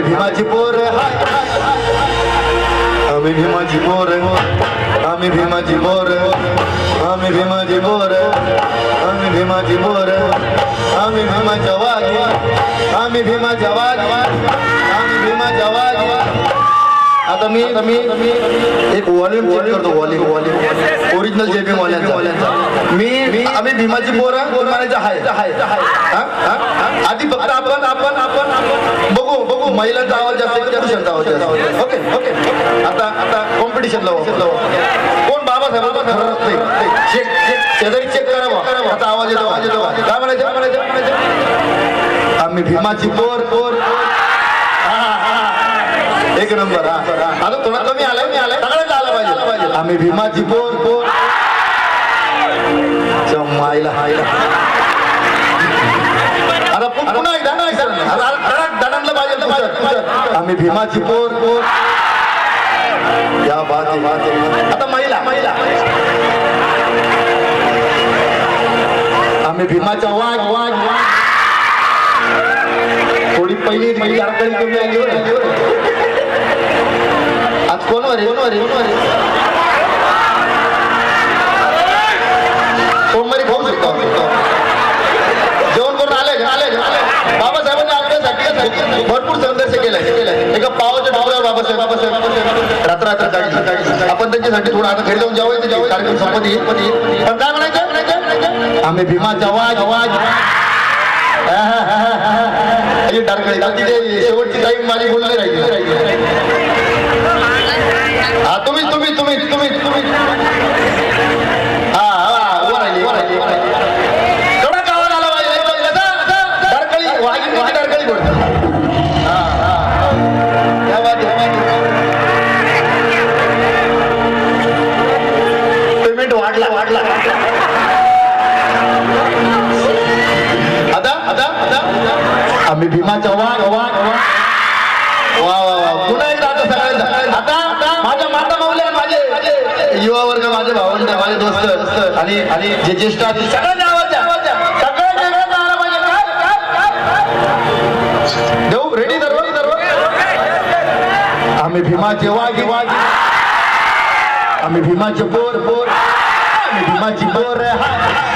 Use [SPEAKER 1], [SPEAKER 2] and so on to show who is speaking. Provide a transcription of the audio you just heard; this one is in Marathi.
[SPEAKER 1] আমি ভীমাজি পরে আমি ভীমাজি পরে আমি ভীমাজি পরে আমি ভীমাজি পরে আমি ভীমাজি পরে আমি ভীমা জওয়াজ আমি ভীমা জওয়াজ আমি ভীমা জওয়াজ आता मी एक व्हॉल्यूम चेक करतो volume volume original J B वाल्यांचा मी मी आम्ही भीमाची पोर म्हणायचं हाय. हाय. हा? हा? आधी फक्त आपण आपण आपण बघू बघू. महिलांचा आवाज जास्त आहे पुरुषांचा आवाज जास्त आहे? ओके ओके आता आता कॉम्पिटिशन लावू कोण बाबासाहेब चेक चेक शेजारी चेक करा. आता आवाज येतो. आवाज येतो. काय म्हणायचं? काय म्हणायचं? आम्ही भीमाची हा, हा. एक नंबर हा आता थोडा कमी आलाय मी आलाय सगळ्यांना आला पाहिजे आम्ही भीमाची पोर पोर जमायला हायला पु- पुन्हा एकदा. ना धडाकलं पाहिजे. आम्ही भीमाची पोर पोर या बात. आता महिला महिला आम्ही भीमाच्या वाघ. वाघ वाघ थोडी पहिली पहिली अडकळी कमी आली. आज कोणवर आहे? कोणवर आहे कोणवर आहे? बाबासाहेब आपण त्यांच्यासाठी थोडं आता घरी जाऊन जेवायचं जेवायचं. कार्यक्रम संपत येईल. पण येईल. पण काय म्हणायचं? आम्ही भीमा जवाज. आवाज अरे शेवटची टाईम माझी बोलली राहिली. आम्ही भीमाच्या वाघ वाघ वाघ वा वा वा. पुन्हा एकदा आता सगळ्यांचा आता माझ्या माता माऊल्या माझे युवा वर्ग माझे भावंड माझे दोस्त आणि आणि जे ज्येष्ठ आहेत सगळ्यांना आवाज देऊ रेडी सर्व आम्ही भीमाचे वाघ वाघ. आम्ही भीमाचे पोर पोर. आम्ही भीमाची आता राहायचं